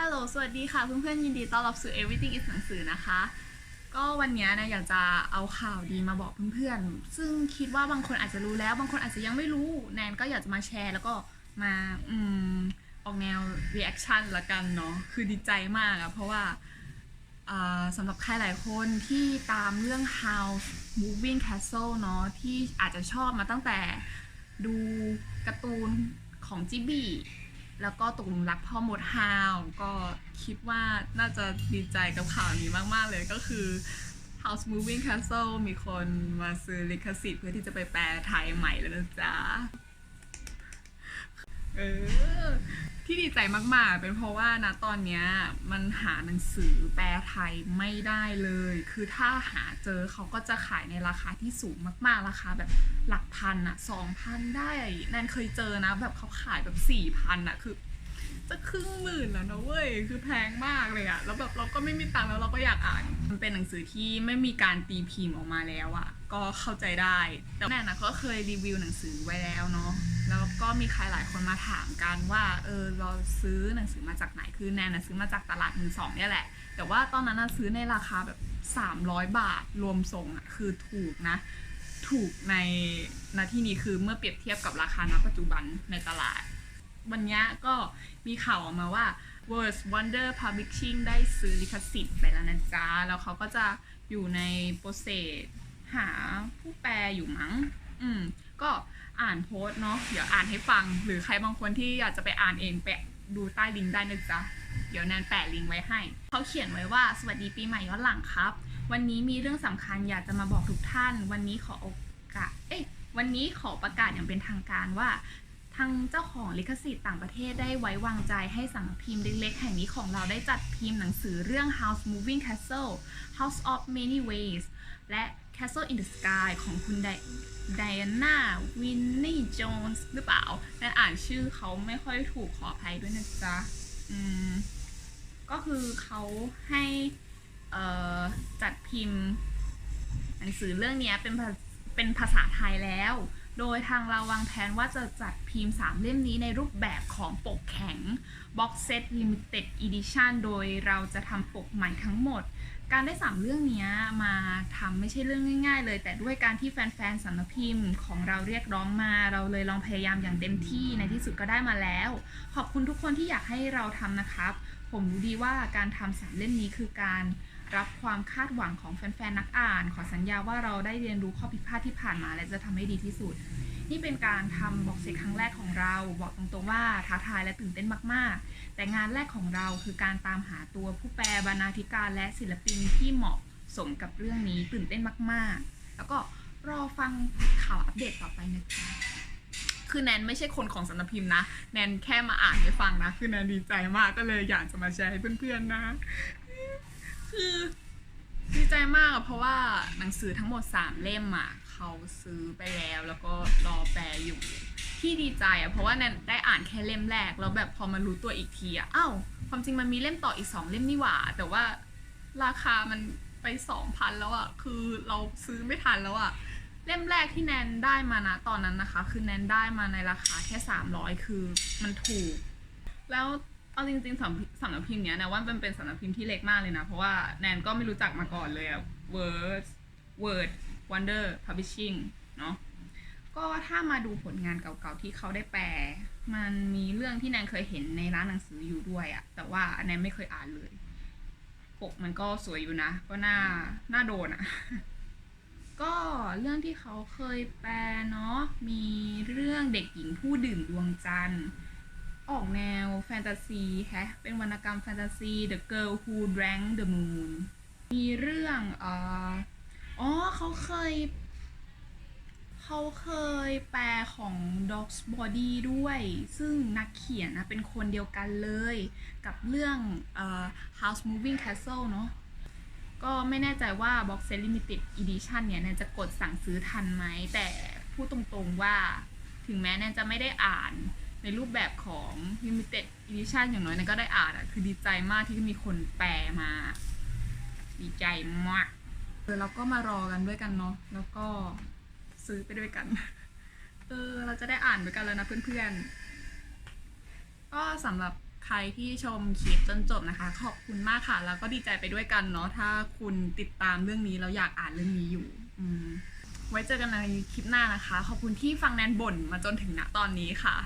ฮัลโหล สวัสดีค่ะเพื่อนๆ ยินดีต้อนรับสู่ Everything is หนังสือนะคะ ก็วันนี้นะอยากจะเอาข่าวดีมาบอกเพื่อนๆ ซึ่งคิดว่าบางคนอาจจะรู้แล้ว บางคนอาจจะยังไม่รู้ แนนก็อยากจะมาแชร์ แล้วก็มาอืมออกแนว reaction ละกันเนาะ คือดีใจมากอะเพราะว่าสำหรับใครหลายคนที่ตามเรื่อง House Moving Castle เนาะที่อาจจะชอบมาตั้งแต่ดูการ์ตูนของจิบี แล้วก็ตกหลุมรักพ่อมดฮาวก็คิดว่าน่าจะดีใจกับข่าวนี้มาก ๆ เลยก็คือ House Moving Castle มีคนมาซื้อลิขสิทธิ์เพื่อที่จะไปแปลไทยใหม่แล้วนะจ๊ะ เออ ที่ดีใจมากๆ เป็นเพราะว่านะตอนเนี้ยมันหาหนังสือแปลไทยไม่ได้เลย คือถ้าหาเจอเขาก็จะขายในราคาที่สูงมากๆ ราคาแบบหลักพันอะสองพันได้แนนเคยเจอนะ แบบเขาขายแบบสี่พันอะคือ จะครึ่งหมื่นแล้วนะเว้ย คือแพงมากเลยอะแล้วแบบเราก็ไม่มีตังค์แล้วเราก็อยากอ่าน มันเป็นหนังสือที่ไม่มีการตีพิมพ์ออกมาแล้วอะ ก็เข้าใจได้ แต่แน่นะก็เคยรีวิวหนังสือไว้แล้วเนาะแล้วก็มีใครหลายคนมาถามกันว่าเออเราซื้อหนังสือมาจากไหนคือแนนนะซื้อมาจากตลาดมือสองเนี่ยแหละ แต่ว่าตอนนั้นนะซื้อในราคาแบบ 300 บาทรวมส่งอะคือถูกนะ ถูกในนาที่นี้คือเมื่อเปรียบเทียบกับราคาณปัจจุบันในตลาด วันนี้ก็มีข่าวออกมาว่า Words Wonder Publishing ได้ซื้อลิขสิทธิ์ไปแล้วนะจ๊ะแล้วเขาก็จะอยู่ในโปรเซส หาผู้แปลอยู่มั้ง อืม ก็อ่านโพสเนาะ เดี๋ยวอ่านให้ฟัง หรือใครบางคนที่อยากจะไปอ่านเองไปะดูใต้ลิงก์ได้นะจ๊ะ เดี๋ยวแนนแปะลิงก์ไว้ให้ เขาเขียนไว้ว่า สวัสดีปีใหม่ย้อนหลังครับ วันนี้มีเรื่องสำคัญอยากจะมาบอกทุกท่าน วันนี้ขอโอกาส เอ้ย วันนี้ขอประกาศอย่างเป็นทางการว่าทางเจ้าของลิขสิทธิ์ต่างประเทศได้ไว้วางใจให้สำนักพิมพ์เล็กๆ แห่งนี้ของเราได้จัดพิมพ์หนังสือเรื่อง House Moving Castle House of Many Ways และ Castle in the Sky ของคุณไดไดอาน่าวินนี่โจนส์หรือเปล่าแต่อ่านชื่อเขาไม่ค่อยถูกขออภัยด้วยนะจ๊ะ อืม ก็คือเขาให้จัดพิมพ์ หนังสือเรื่องนี้เป็นภาเป็นภาษาไทยแล้ว โดยทางเราวางแผนว่าจะจัดพิมพ์ 3 เล่มนี้ในรูปแบบของปกแข็ง Box Set Limited Edition โดยเราจะทำปกใหม่ทั้งหมด การได้ 3 เรื่องนี้มาทำไม่ใช่เรื่องง่าย ๆ เลย แต่ด้วยการที่แฟนๆสำนักพิมพ์ของเราเรียกร้องมาเราเลยลองพยายามอย่างเต็มที่ในที่สุดก็ได้มาแล้ว ขอบคุณทุกคนที่อยากให้เราทำนะครับ ผมรู้ดีว่าการทำสามเล่มนี้คือการรับความคาดหวังของแฟนๆนักอ่าน ขอสัญญาว่าเราได้เรียนรู้ข้อผิดพลาดที่ผ่านมา และจะทำให้ดีที่สุด นี่เป็นการทำบ็อกเซตครั้งแรกของเรา บอกตรงๆว่าท้าทายและตื่นเต้นมากๆ แต่งานแรกของเราคือการตามหาตัวผู้แปลบรรณาธิการและศิลปินที่เหมาะสมกับเรื่องนี้ตื่นเต้นมาก ๆ แล้วก็รอฟังข่าวอัปเดตต่อไปนะจ๊ะคือแนนไม่ใช่คนของสำนักพิมพ์นะ แนนแค่มาอ่านให้ฟังนะ คือแนนดีใจมากก็เลยอยากจะมาแชร์ให้เพื่อนๆนะ คือ ดีใจมากอะเพราะว่าหนังสือทั้งหมด 3 เล่มอะเขาซื้อไปแล้วแล้วก็รอแปลอยู่ ที่ดีใจอะเพราะว่าแนนได้อ่านแค่เล่มแรกแล้วแบบพอมารู้ตัวอีกทีอะอ้าวความจริงมันมีเล่มต่ออีก 2 เล่มนี่หว่า แต่ว่าราคามันไปสองพันแล้วอะคือเราซื้อไม่ทันแล้วอะเล่มแรกที่แนนได้มานะตอนนั้นนะคะ คือแนนได้มาในราคาแค่ 300 คือมันถูก แล้ว เอาจริงๆสำสำนักพิมพ์เนี้ยนะว่ามันเป็นสำนักพิมพ์ที่เล็กมากเลยนะ เพราะว่าแนนก็ไม่รู้จักมาก่อนเลยอะ Word Word Wonder Publishing เนาะก็ถ้ามาดูผลงานเก่าๆที่เขาได้แปล มันมีเรื่องที่แนนเคยเห็นในร้านหนังสืออยู่ด้วยอะแต่ว่าแนนไม่เคยอ่านเลย ปกมันก็สวยอยู่นะ ก็น่าน่าโดนอะก็เรื่องที่เขาเคยแปลเนาะมีเรื่องเด็กหญิงผู้ดื่มดวงจันทร์ ออกแนวแฟนตาซีแฮะเป็นวรรณกรรมแฟนตาซี The Girl Who Drank the Moon มีเรื่องอ๋อเขาเคย เขาเคยแปลของ Dog's Body ด้วย ซึ่งนักเขียนนะเป็นคนเดียวกันเลย กับเรื่องอ House Moving Castle เนาะก็ไม่แน่ใจว่า Box Set Limited Edition เนี่ยแนนจะกดสั่งซื้อทันไหม แต่พูดตรงๆว่าถึงแม้แนนจะไม่ได้อ่าน ในรูปแบบของ Limited Edition อย่างน้อยนนก็ได้อ่านอะคือดีใจมากที่มีคนแปลมา ดีใจมากเออเราก็มารอกันด้วยกันเนาะแล้วก็ซื้อไปด้วยกัน เออเราจะได้อ่านด้วยกันแล้วนะเพื่อนๆ ก็สำหรับใครที่ชมคลิปจนจบนะคะ ขอบคุณมากค่ะ แล้วก็ดีใจไปด้วยกันเนาะถ้าคุณติดตามเรื่องนี้แล้วอยากอ่านเรื่องนี้อยู่อืมไว้เจอกันในคลิปหน้านะคะ ขอบคุณที่ฟังแนนบ่นมาจนถึงณตอนนี้ค่ะ